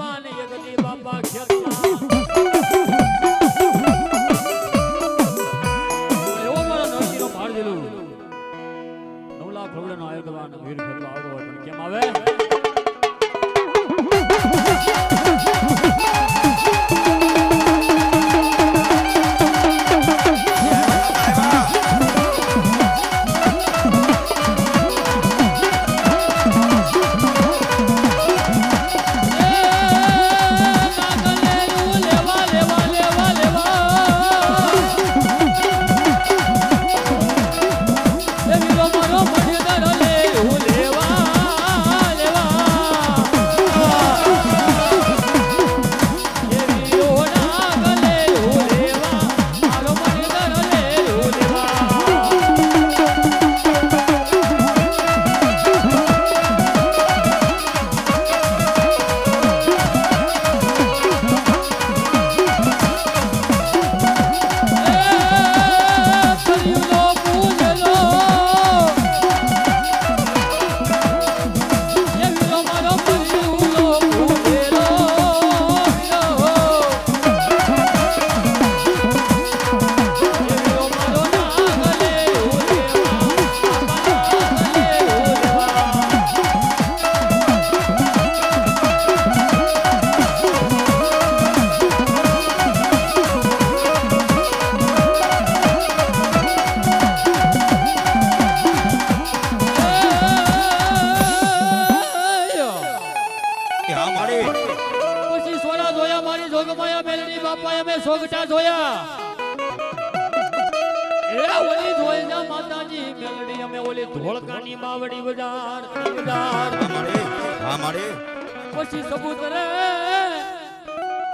ભગવાન યગદી બાબા ખેલતા મેલડી અમે સોગટા જોયા. એ ઓલી જોઈ જા માતાજી મેલડી અમે ઓલી ધોળકાની બાવડી બજાર બજાર હા મારી પછી મારી પછી સબૂતરે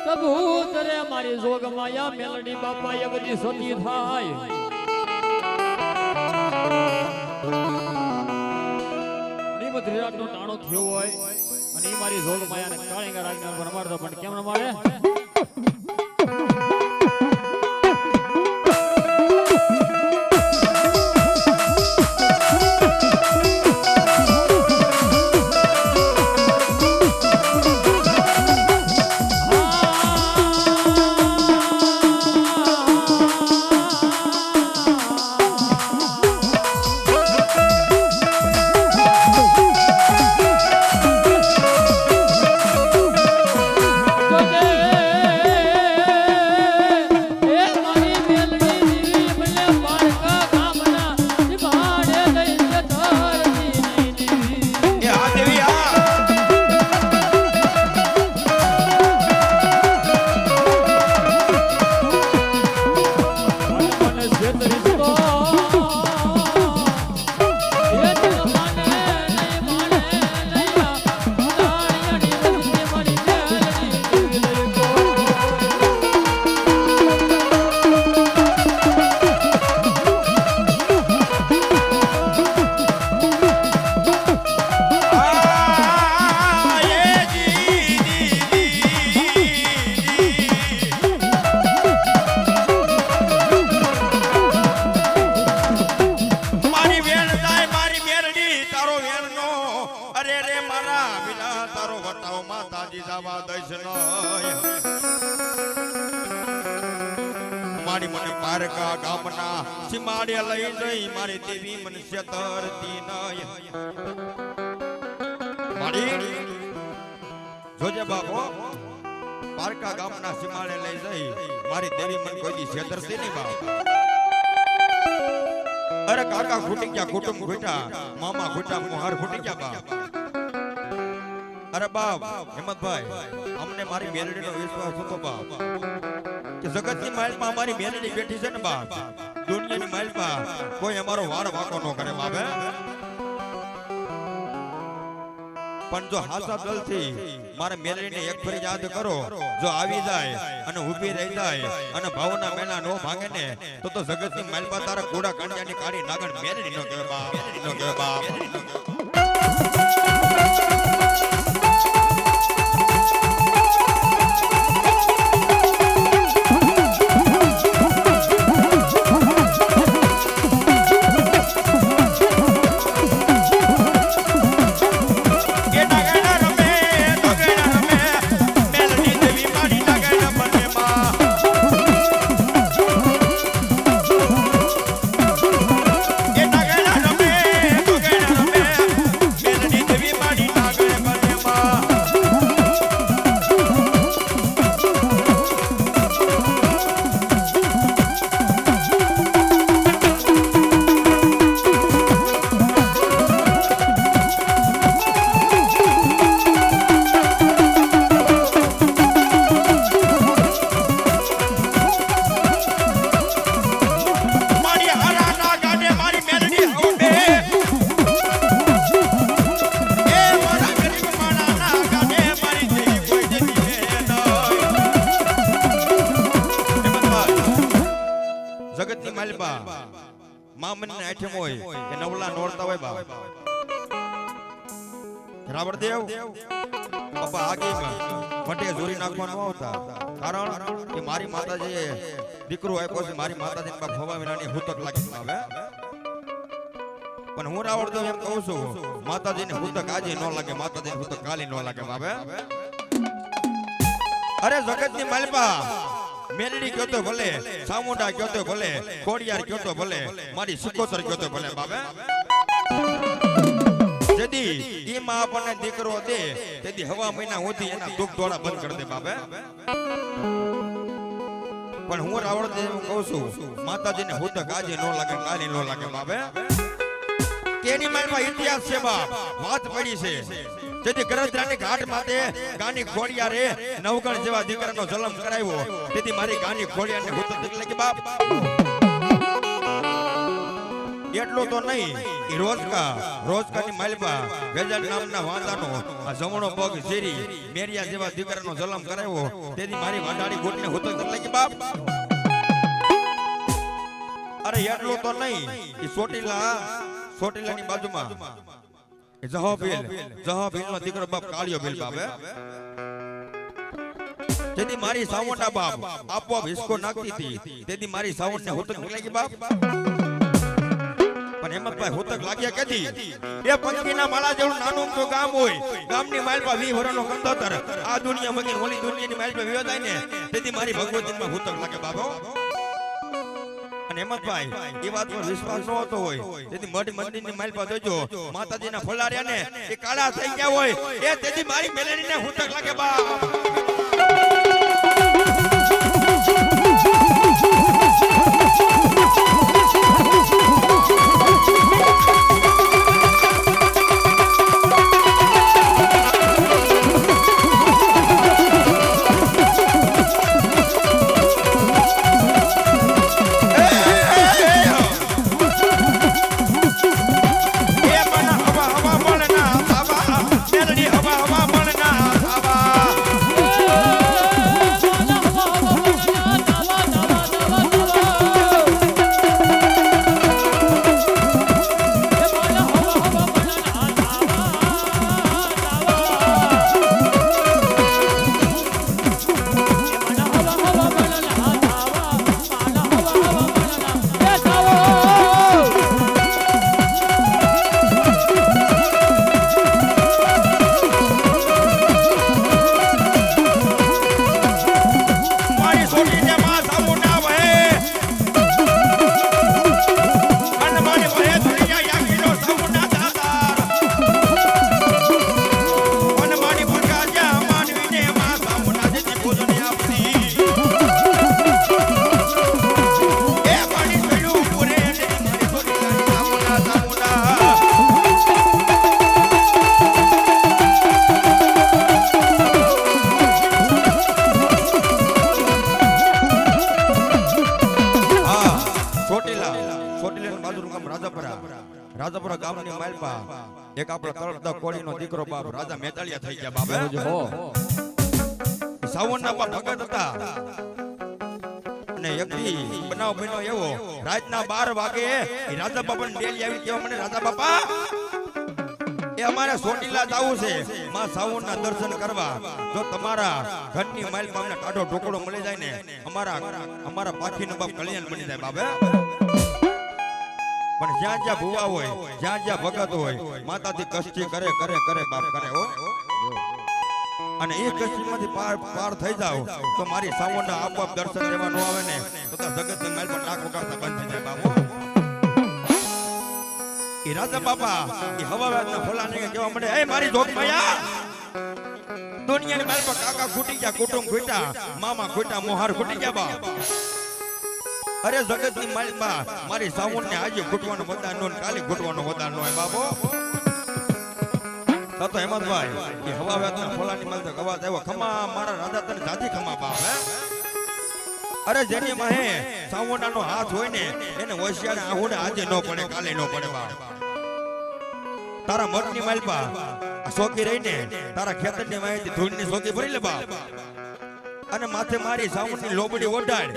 સબૂતરે મારી જોગમાયા મેલડી બાપા એ બધી સતી થાય. શ્રીમદ વિરાટનો ટાણો થયો હોય. અને એ મારી જોગમાયાને કાળીંગા રાજ્ઞા પર રમાડતો પણ કેમ રમાડે? સીમાડે લઈ જઈ મારી દેવી મને છેતરતી નહીં મારી જોજે બાપો પારકા ગામના સીમાડે લઈ જઈ મારી દેવી મને કોઈ દી છેતરતી નહીં બાપ અરે કાકા ખૂટી ગયા કુટુંબ ખૂટ્યા મામા ખૂટ્યા મોહર ખૂટી ગયા બાપ અરે બાપ હિંમતભાઈ અમને મારી મેલડીનો વિશ્વાસ હતો બાપ કે જગતની માઇલમાં અમારી મેલડી બેઠી છે ને બાપ દુનિયાની માઇલમાં કોઈ અમારો વાળ વાકો ન કરે બાબે પણ જો હાસા દલથી મારા મેલડીને એક ફરી યાદ કરો, જો આવી જાય અને ઊભી રહી જાય અને ભાવના મેલા નો ભાંગે ને, તો તો જગતની માલપા તારા કુડા કાંડિયાની કાળી નાગણ મેલરી નો મેલડી નો કહેવાય રાવણદેવ બાપા આગેમાં વટે જોરી નાખવાનો આવતા. કારણ કે મારી માતાજીએ દીકરો આપ્યો છે, મારી માતાજીને બાપ ભવા વિનાની હુતક લાગી આવે પણ હું રાવણદેવ એમ કહું છું, માતાજીને હુતક આજે ન લાગે, માતાજીને હુતક કાલે ન લાગે બાબે અરે જગતની માલપા મેલડી કયો તો ભલે, સામુંડા કયો તો ભલે કોડિયાર કયો તો ભલે, મારી સુકોતર કયો તો ભલે બાબે જેદી ઈ આપણને દીકરો દે તેદી હવા મહિના હોતી એના દુઃખ દોડા બંધ કરી દે બાબે પણ હું રાવણ દેવ કહું છું, માતાજીને હુતક આજે નો લાગે, કાલે નો લાગે બાબે કેની માલમાં ઇતિહાસ છે બાપ? વાત પડી છે. તેથી ગરજરાની ઘાટ માતે ગાની ખોડિયા રે, નવગણ જેવા દીકરાનો જન્મ કરાવ્યો. તેથી મારી ગાની ખોડિયાને હુતક કે બાપ. એટલું તો નહીં. એ રોજકા રોજકાની માલબા ગજલ નામના વાંદાનો, આ જમણો પગ ઝેરી, મેરિયા જેવા દીકરાનો જલમ કરાવ્યો. તેથી મારી વાંડાડી ગોટને હોતો એટલે કે બાપ. અરે, એટલું તો નહીં. એ ચોટીલા, ચોટીલાની બાજુમાં. એ જહો ભીલનો દીકરો બાપ કાળિયો ભીલ બાપ? તેથી મારી સાવંડા બાપ આપોઆપ હિસકો નાખતી હતી. તેથી મારી સાવંડને ને લાગી, બાપ. પણ હેમંતભાઈ હોતક લાગ્યા કેથી એ પંખીના માળા જેવું નાનું તો ગામ હોય. ગામની માલપા વી વરનો કંદોતર. આ દુનિયા મગી ઓલી દુનિયાની માલપા વિવાદાય ને તેથી મારી ભગવતીમાં હોતક લાગે બાબો અને હેમંતભાઈ એ વાત પર વિશ્વાસ ન હોતો હોય. તેથી મઢ મંદિરની માલપા જોજો. માતાજીના ફલાર્યા ને એ કાળા થઈ ગયા હોય. એ તેથી મારી મેલેડીને હોતક લાગે બાપ. એક આપણો તળદ કોળીનો દીકરો બાપ રાજા મેતાળિયા થઈ ગયા બાપ સાવણના બાપ ભગત હતા. અને એકલી બનાવ બન્યો એવો રાતના 12 વાગે એ રાજા બાપાને ડેલી આવી કેવા મને રાજા બાપા એ અમારે સોટીલા જાવું છે. માં સાવનના દર્શન કરવા. જો તમારા ઘરની માઇલમાં અમને કાઢો ઢોકળો મળી જાય ને અમારા અમારા પાખીનો બાપ કલ્યાણ બની જાય બાબે પણ જ્યાં જ્યાં ભુવા હોય જ્યાં જ્યાં ભગત હોય માતાજી કષ્ટી કરે કરે કરે બાપ કરે હો. અને એ કષ્ટીમાંથી પાર પાર થઈ જાવ તો મારી સાવણના આપોઆપ દર્શન લેવા ન આવે ને તો જગત માઇલ પર નાક વગાડતા બંધ થઈ જાય બાપુ એ રાજા બાપા એ હવા વાતના ફોલાને કેવા મળે એ મારી ધોક માયા દુનિયાની માલ પર કાકા ખૂટી ગયા કુટુંબ ખૂટ્યા મામા ખૂટ્યા મોહાર ખૂટી ગયા બા અરે જગતની માલ બા મારી સાવણ ને આજે ખૂટવાનો વદાન નો ને કાલે ખૂટવાનો વદાન નો બાબો તો હેમંતભાઈ એ હવા વાતના ફોલાની માલ તો અવાજ આવ્યો, ખમા, મારા રાજા તને જાજી ખમા બાપ, હે? અરે જેની માહે સાવણાનો હાથ હોય ને, એને હોશિયાર ને આજે ન પડે, કાલે ન પડે બા તારા મઠની માલપા સોકી રહીને તારા ખેતરની માહિતી ધૂળની સોકી ભરી લે બા અને માથે મારી સાવણની લોબડી ઓઢાડ.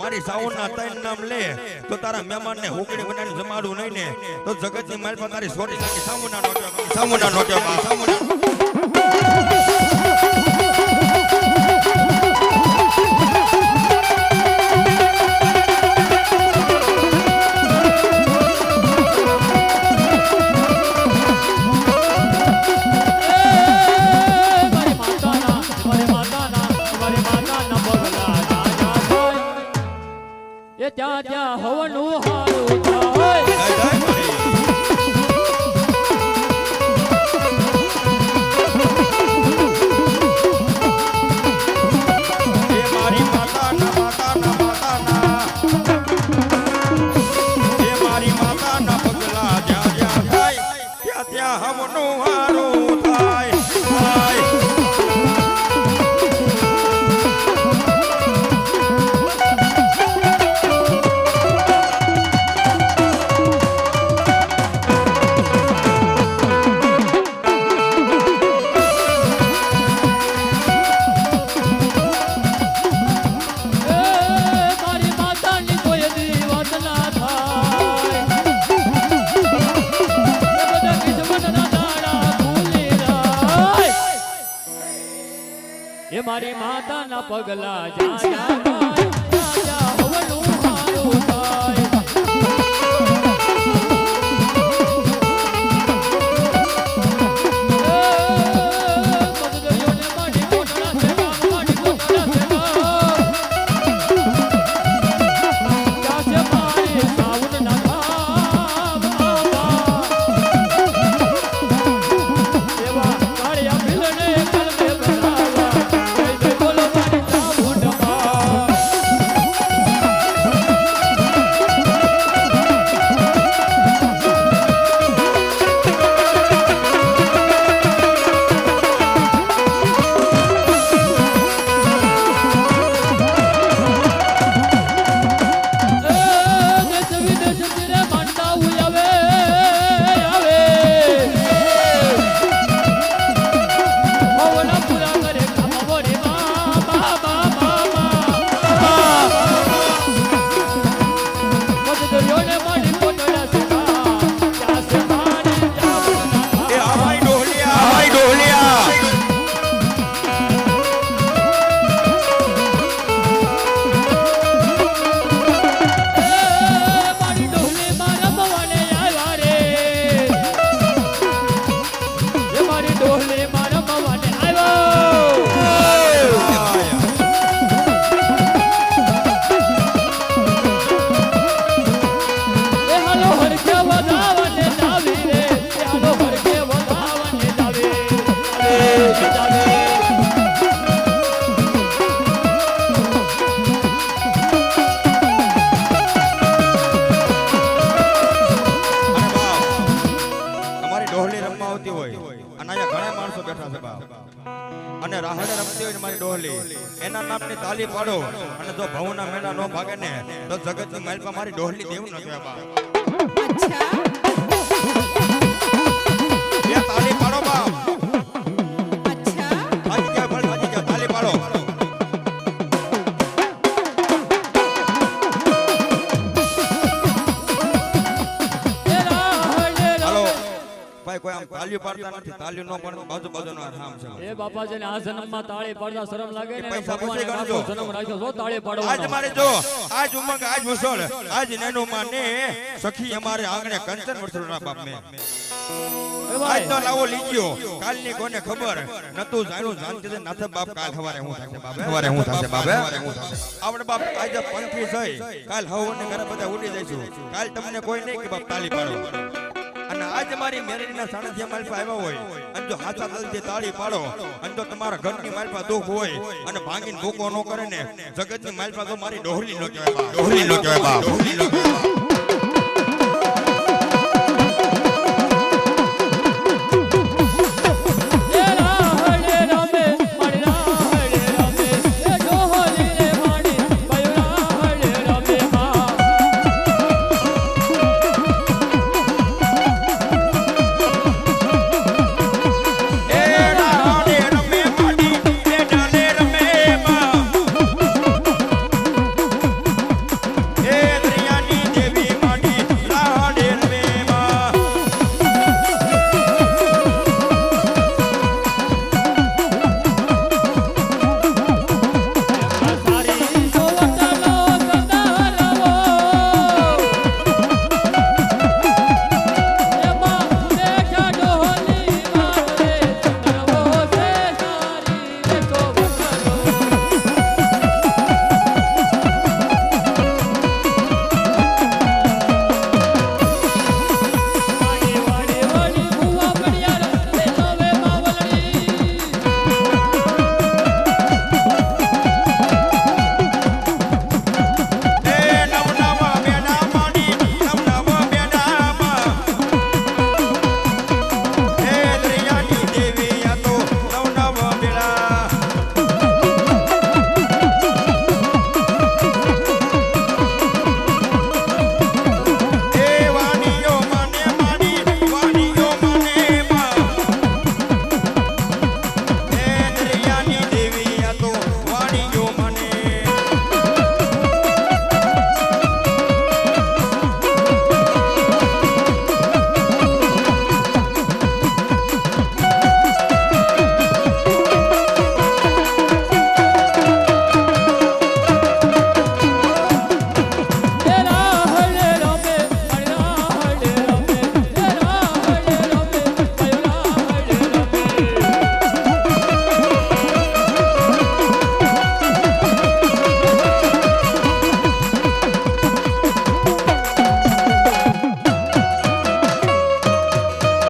મારી સાવનના તૈન નામ લે, તો તારા મહેમાનને હુકડી બનાવીને જમાડું નહીં ને, તો જગતની માલ પર તારી સોટી નાખી સામુના નોટો સામુના નોટો પગલા જા ડોહલી એના નામની તાલી પાડો. અને જો ભવના મેળા નો ભાગે ને તો જગતની મારી ડોહલી દેવું ન કહેવાય. અચ્છા. પાડતા નથી. તાલીઓ ન પણ બાજુ બાજુનો આ ઠામ છે. એ બાપાજીને આ જન્મમાં તાળી પાડતા શરમ લાગે ને? પૈસા પછી ગણજો. જન્મ રાખ્યો છો તાળી આજ મારે જો આજ ઉમંગ આજ મુસળ આજ નેનો માને સખી અમારે આંગણે કંચન વરસોના બાપ મે આજ તો લાવો લીજ્યો કાલની કોને ખબર? નતું જાણ્યું જાણતી નાથે બાપ કાલ હવારે હું થશે બાપ? હવારે હું થશે બાપ? આપણે બાપ આજે પંખી થઈ. કાલ હવને ઘરે બધા ઉડી જઈશું. કાલ તમને કોઈ નહીં કે બાપ તાળી પાડો. અને આજ મારી મેરડીના સાણસિયા માલપા આવ્યા હોય. અને જો હાથા દલથી તાળી પાડો અને જો તમારા ઘરની માલપા દુઃખ હોય અને ભાંગીને ભૂકો ન કરે ને જગતની માલપા તો મારી ડોહરી નો કહેવાય ડોહરી નો કહેવાય ડોહરી નો કહેવાય.